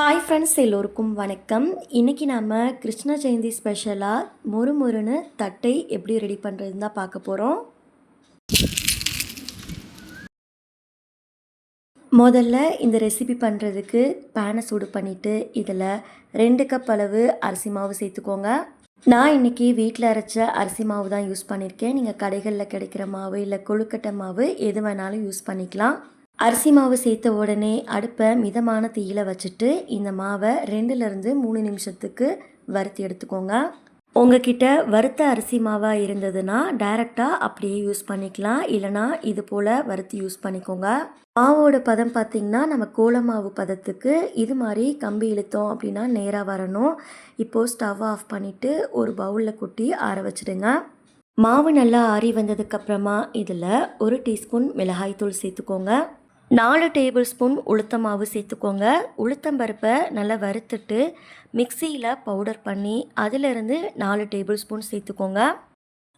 Hi friends எல்லோருக்கும் வணக்கம். இன்றைக்கி நாம் கிருஷ்ண ஜெயந்தி ஸ்பெஷலாக மொறு மொறுன்னு தட்டை எப்படி ரெடி பண்ணுறதுன்னு தான் பார்க்க போகிறோம் முதல்ல இந்த ரெசிபி பண்ணுறதுக்கு பேனை சூடு பண்ணிவிட்டு இதில் ரெண்டு கப் அளவு அரிசி மாவு சேர்த்துக்கோங்க. நான் இன்றைக்கி வீட்டில் அரைச்ச அரிசி மாவு தான் யூஸ் பண்ணியிருக்கேன் நீங்கள் கடைகளில் கிடைக்கிற மாவு இல்லை கொழுக்கட்டை மாவு எது வேணாலும் யூஸ் பண்ணிக்கலாம். அரிசி மாவு சேர்த்த உடனே அடுப்பை மிதமான தீயில வச்சுட்டு இந்த மாவை ரெண்டுலேருந்து மூணு நிமிஷத்துக்கு வறுத்து எடுத்துக்கோங்க. உங்ககிட்ட வறுத்த அரிசி மாவாக இருந்ததுன்னா டைரெக்டாக அப்படியே யூஸ் பண்ணிக்கலாம். இல்லைனா இது போல் வறுத்து யூஸ் பண்ணிக்கோங்க. மாவோட பதம் பார்த்திங்கன்னா நம்ம கோலமாவு பதத்துக்கு இது மாதிரி கம்பி இழுத்தோம் அப்படின்னா நேராக வரணும். இப்போது ஸ்டவ் ஆஃப் பண்ணிவிட்டு ஒரு பவுலில் கொட்டி ஆற வச்சுடுங்க. மாவு நல்லா ஆறி வந்ததுக்கப்புறமா இதில் ஒரு டீஸ்பூன் மிளகாய்த்தூள் சேர்த்துக்கோங்க. நாலு டேபிள் ஸ்பூன் உளுத்தமாவு சேர்த்துக்கோங்க. உளுத்தம் பருப்பை நல்லா வறுத்துட்டு மிக்சியில் பவுடர் பண்ணி அதிலிருந்து நாலு டேபிள் ஸ்பூன் சேர்த்துக்கோங்க.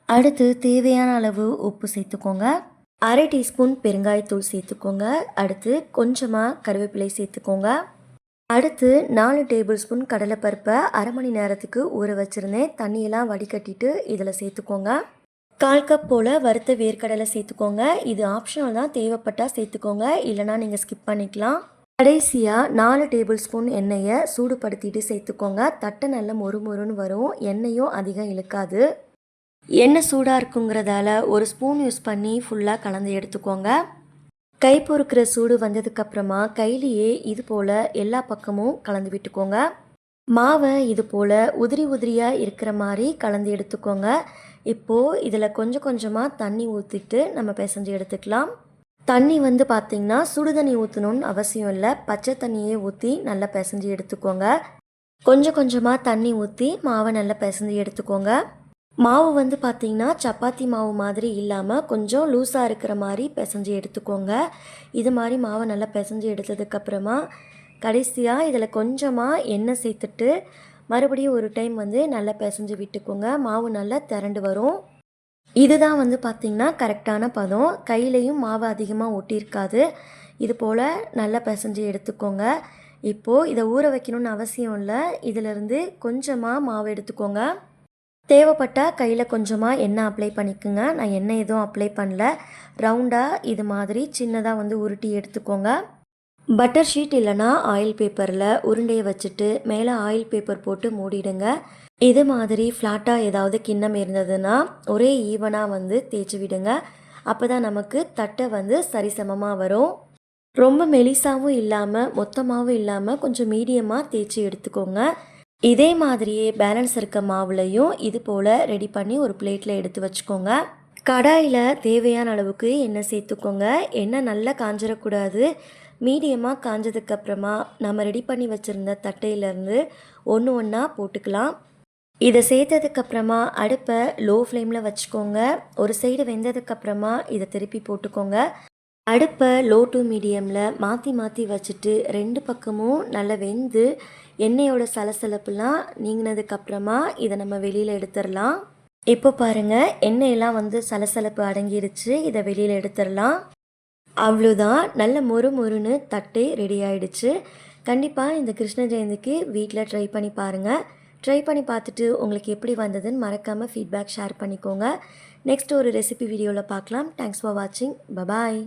அடுத்து தேவையான அளவு உப்பு சேர்த்துக்கோங்க. அரை டீஸ்பூன் பெருங்காயத்தூள் சேர்த்துக்கோங்க. அடுத்து கொஞ்சமாக கருவேப்பிலை சேர்த்துக்கோங்க. அடுத்து நாலு டேபிள் ஸ்பூன் கடலைப்பருப்பை அரை மணி நேரத்துக்கு ஊற வச்சுருந்தேன். தண்ணியெல்லாம் வடிகட்டிட்டு இதில் சேர்த்துக்கோங்க. கால் கப் போல் வறுத்த வேர்க்கடலை சேர்த்துக்கோங்க. இது ஆப்ஷனல் தான். தேவைப்பட்டால் சேர்த்துக்கோங்க. இல்லைனா நீங்கள் ஸ்கிப் பண்ணிக்கலாம். கடைசியாக நாலு டேபிள் ஸ்பூன் எண்ணெயை சூடுபடுத்திட்டு சேர்த்துக்கோங்க. தட்டை நல்ல மொறு மொறுன்னு வரும். எண்ணெயும் அதிகம் இழுக்காது. எண்ணெய் சூடாக இருக்குங்கிறதால ஒரு ஸ்பூன் யூஸ் பண்ணி ஃபுல்லாக கலந்து எடுத்துக்கோங்க. கை பொறுக்கிற சூடு வந்ததுக்கப்புறமா கையிலேயே இது போல் எல்லா பக்கமும் கலந்து விட்டுக்கோங்க. மாவை இது போல் உதிரி உதிரியாக இருக்கிற மாதிரி கலந்து எடுத்துக்கோங்க. இப்போது இதில் கொஞ்சம் கொஞ்சமாக தண்ணி ஊற்றிட்டு நம்ம பிசைஞ்சு எடுத்துக்கலாம். தண்ணி வந்து பார்த்திங்கன்னா சுடு தண்ணி ஊற்றணும்னு அவசியம் இல்லை. பச்சை தண்ணியே ஊற்றி நல்லா பிசைஞ்சு எடுத்துக்கோங்க. கொஞ்சம் கொஞ்சமாக தண்ணி ஊற்றி மாவை நல்லா பிசைஞ்சு எடுத்துக்கோங்க. மாவு வந்து பார்த்திங்கன்னா சப்பாத்தி மாவு மாதிரி இல்லாமல் கொஞ்சம் லூஸாக இருக்கிற மாதிரி பிசைஞ்சு எடுத்துக்கோங்க. இது மாதிரி மாவை நல்லா பிசைஞ்சு எடுத்ததுக்கப்புறமா கடைசியாக இதில் கொஞ்சமாக எண்ணெய் சேர்த்துட்டு மறுபடியும் ஒரு டைம் வந்து நல்லா பிசைஞ்சு விட்டுக்கோங்க. மாவு நல்லா திரண்டு வரும். இதுதான் வந்து பார்த்திங்கன்னா கரெக்டான பதம். கையிலையும் மாவு அதிகமாக ஒட்டியிருக்காது. இது போல் நல்லா பிசைஞ்சு எடுத்துக்கோங்க. இப்போது இதை ஊற வைக்கணும்னு அவசியம் இல்லை. இதிலிருந்து கொஞ்சமாக மாவு எடுத்துக்கோங்க. தேவைப்பட்டால் கையில் கொஞ்சமாக எண்ணெய் அப்ளை பண்ணிக்கோங்க. நான் எண்ணெய் எதுவும் அப்ளை பண்ணல. ரவுண்டாக இது மாதிரி சின்னதாக வந்து உருட்டி எடுத்துக்கோங்க. பட்டர் ஷீட் இல்லைனா ஆயில் பேப்பரில் உருண்டையை வச்சுட்டு மேலே ஆயில் பேப்பர் போட்டு மூடிடுங்க. இது மாதிரி ஃப்ளாட்டாக ஏதாவது கிண்ணம் இருந்ததுன்னா ஒரே ஈவனாக வந்து தேய்ச்சி விடுங்க. அப்போ தான் நமக்கு தட்டை வந்து சரிசமமாக வரும். ரொம்ப மெலிசாவும் இல்லாமல் மொத்தமாகவும் இல்லாமல் கொஞ்சம் மீடியமாக தேய்ச்சி எடுத்துக்கோங்க. இதே மாதிரியே பேலன்ஸ் இருக்க மாவுலையும் இது போல் ரெடி பண்ணி ஒரு பிளேட்டில் எடுத்து வச்சுக்கோங்க. கடாயில் தேவையான அளவுக்கு எண்ணெய் சேர்த்துக்கோங்க. எண்ணெய் நல்லா காஞ்சிடக்கூடாது மீடியமாக காஞ்சதுக்கப்புறமா நம்ம ரெடி பண்ணி வச்சுருந்த தட்டையிலேருந்து ஒன்று ஒன்றா போட்டுக்கலாம். இதை சேர்த்ததுக்கப்புறமா அடுப்பை லோ ஃப்ளேமில் வச்சுக்கோங்க. ஒரு சைடு வெந்ததுக்கப்புறமா இதை திருப்பி போட்டுக்கோங்க. அடுப்பை லோ டு மீடியமில் மாற்றி மாற்றி வச்சுட்டு ரெண்டு பக்கமும் நல்லா வெந்து எண்ணெயோட சலசலப்புலாம் நீங்கினதுக்கப்புறமா இதை நம்ம வெளியில் எடுத்துடலாம் இப்போ பாருங்கள் எண்ணெயெல்லாம் வந்து சலசலப்பு அடங்கிடுச்சு இதை வெளியில் எடுத்துடலாம் அவ்வளோதான் நல்ல மொறு மொறுன்னு தட்டு ரெடி ஆகிடுச்சு கண்டிப்பாக இந்த கிருஷ்ண ஜெயந்திக்கு வீட்டில் ட்ரை பண்ணி பாருங்கள் ட்ரை பண்ணி பார்த்துட்டு உங்களுக்கு எப்படி வந்ததுன்னு மறக்காமல் ஃபீட்பேக் ஷேர் பண்ணிக்கோங்க. நெக்ஸ்ட் ஒரு ரெசிபி வீடியோவில் பார்க்கலாம். தேங்க்ஸ் ஃபார் வாட்சிங் பபாய்